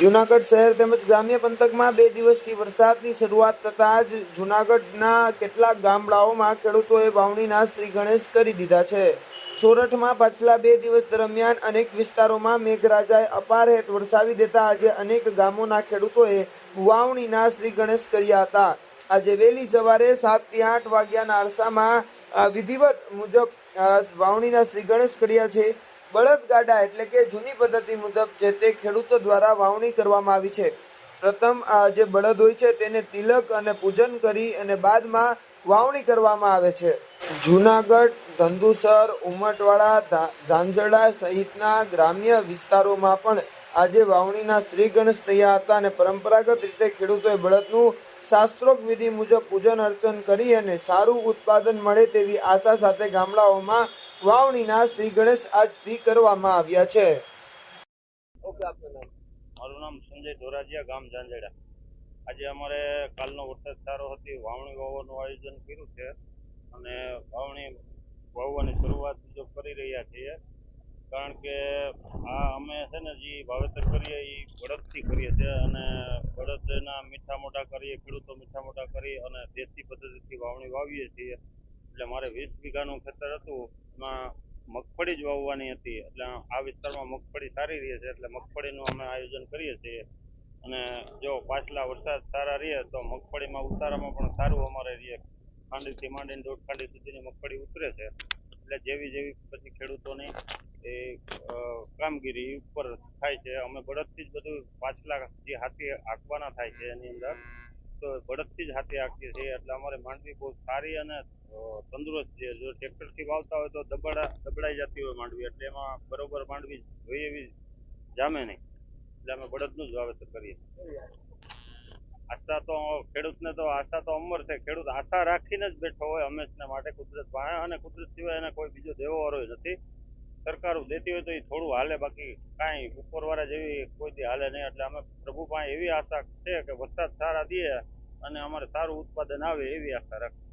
જુનાગઢ શહેર તેમજ ગ્રામ્ય પંથકમાં બે દિવસથી વરસાદની શરૂઆત થતાં જ જુનાગઢના કેટલાક ગામડાઓમાં ખેડૂતોએ વાવણીના શ્રી ગણેશ કરી દીધા છે. સોરઠમાં પાછલા બે દિવસ દરમિયાન અનેક વિસ્તારોમાં મેઘરાજાએ અપાર હેત વરસાવી દેતા આજે અનેક ગામોના ખેડૂતોએ વાવણીના શ્રી ગણેશ કર્યા હતા. આજે વહેલી સવારે સાતથી આઠ વાગ્યાના અરસામાં વિધિવત મુજબ વાવણીના શ્રી ગણેશ કર્યા છે. બળદગાડા એટલે કે જૂની પદ્ધતિ મુજબ જે તે ખેડૂતો દ્વારા વાવણી કરવામાં આવી છે. પ્રથમ જે બળદ હોય છે તેને તિલક અને પૂજન કરી અને બાદમાં વાવણી કરવામાં આવે છે. જુનાગઢ, ધંધુસર, ઉમટવાડા ઝાંઝરડા સહિતના ગ્રામ્ય વિસ્તારોમાં પણ આજે વાવણીના શ્રી ગણેશ થયા હતા અને પરંપરાગત રીતે ખેડૂતોએ બળદનું શાસ્ત્રોક વિધિ મુજબ પૂજન અર્ચન કરી અને સારું ઉત્પાદન મળે તેવી આશા સાથે ગામડાઓમાં વાવણીના શ્રી ગણેશ આજથી કરવામાં આવ્યા છે. મારું નામ સંજય ધોરાજીયા ગામ ઝાંઝેડા. આજે અમારે કાલનો વરસાદ સારો હતી વાવણી વાવવાનું આયોજન કર્યું છે અને વાવણી વાવવાની શરૂઆત જો કરી રહ્યા છીએ કારણ કે આ અમે છે ને જે વાવેતર કરીએ એ બળદથી કરીએ છીએ અને બળદના મીઠા મોટા કરીએ ખેડૂતો મીઠા મોટા કરી અને દેશી પદ્ધતિથી વાવણી વાવીએ છીએ. એટલે મારે વીસ વીઘાનું ખેતર હતું એમાં મગફળી જ વાવવાની હતી. એટલે આ વિસ્તારમાં મગફળી સારી રહે છે. એટલે મગફળીનું અમે આયોજન કરીએ છીએ. અને જો પાછલા વરસાદ સારા રહે, તો મગફળીમાં ઉતારામાં પણ સારું અમારે રહે. ખાંડીથી માંડીને દોઢ ખાંડી સુધીની મગફળી ઉતરે છે. એટલે જેવી જેવી પછી ખેડૂતોની એ કામગીરી ઉપર થાય છે. અમે બળદથી જ બધું પાછલા જે હાથી હાંકવાના થાય છે એની અંદર બળદથી જ હાથે હાંકીએ છીએ એટલે અમારે માંડવી બહુ સારી અને તંદુરસ્ત છે. જો ટ્રેક્ટરથી વાવતા હોય તો દબડા, દબડાઈ જતી હોય માંડવી. એટલે એમાં બરોબર માંડવી જોઈએ એવી જામે નહીં. એટલે અમે બળદનું જ વાવેતર કરીએ. આશા તો ખેડૂતને તો, આશા તો અમર છે. ખેડૂત આશા રાખીને જ બેઠો હોય હંમેશને માટે કુદરત. પાસે અને કુદરત સિવાય એને કોઈ બીજો દેવો વાળો નથી. સરકારો દેતી હોય તો એ થોડું હાલે, બાકી કાંઈ ઉપરવાળા જેવી કોઈ દી હાલે નહીં. એટલે અમે પ્રભુ પાસે એવી આશા છે કે વરસાદ સારા દે અને અમારે સારું ઉત્પાદન આવે એવી આશા રાખીએ.